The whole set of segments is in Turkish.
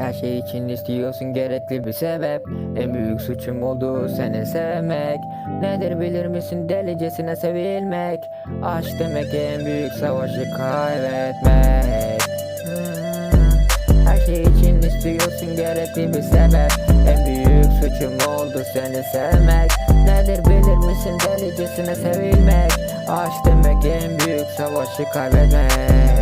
Her şey için istiyorsun gerekli bir sebep. En büyük suçum oldu seni sevmek. Nedir bilir misin delicesine sevilmek? Aşk demek en büyük savaşı kaybetmek. Hmm. Her şey için istiyorsun gerekli bir sebep. En büyük suçum oldu seni sevmek. Nedir bilir misin delicesine sevilmek? Aşk demek en büyük savaşı kaybetmek Kaybetmek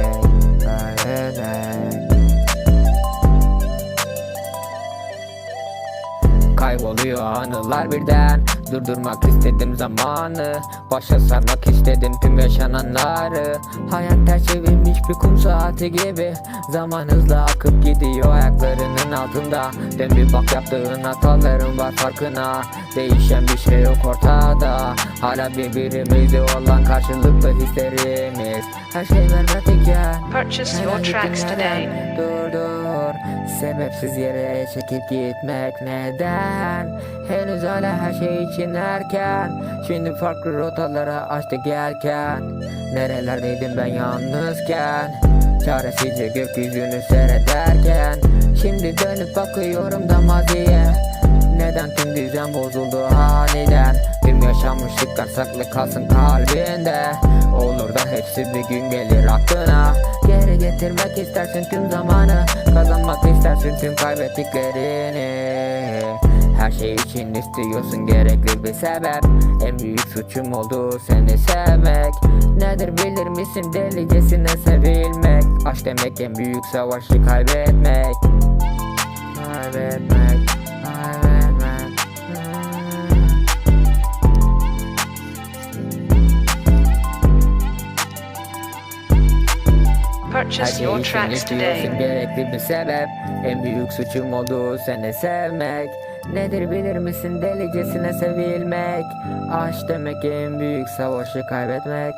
Kayboluyor anılar birden. Durdurmak istedim zamanı Başa sarmak istedim tüm yaşananları. Hayat ters çevirmiş bir kum saati gibi. Zaman hızla akıp gidiyor ayaklarının altında. Dön bir bak yaptığın hataların var farkına. Değişen bir şey yok ortada. Hala birbirimizde olan karşılıklı hislerimiz. Her şey vermekteyken Purchase your tracks today. Dur dur Sebepsiz yere çekip gitmek neden? Henüz hala her şey için erken. Şimdi farklı rotalara açtık yelken. Nerelerdeydim ben yalnızken? Çaresizce gökyüzünü seyrederken. Şimdi dönüp bakıyorum da maziye. Neden tüm düzen bozuldu aniden saklı kalsın kalbinde. Olur da hepsi bir gün gelir aklına. Geri getirmek istersin tüm zamanı. Kazanmak istersin tüm kaybettiklerini. Her şey için istiyorsun gerekli bir sebep. En büyük suçum oldu seni sevmek. Nedir bilir misin delicesine sevilmek? Aşk demek en büyük savaşı kaybetmek. Kaybetmek Purchase your tracks today. gerekli bir sebep? En büyük suçum oldu seni sevmek. Nedir bilir misin delicesine sevilmek? Aşk demek en büyük savaşı kaybetmek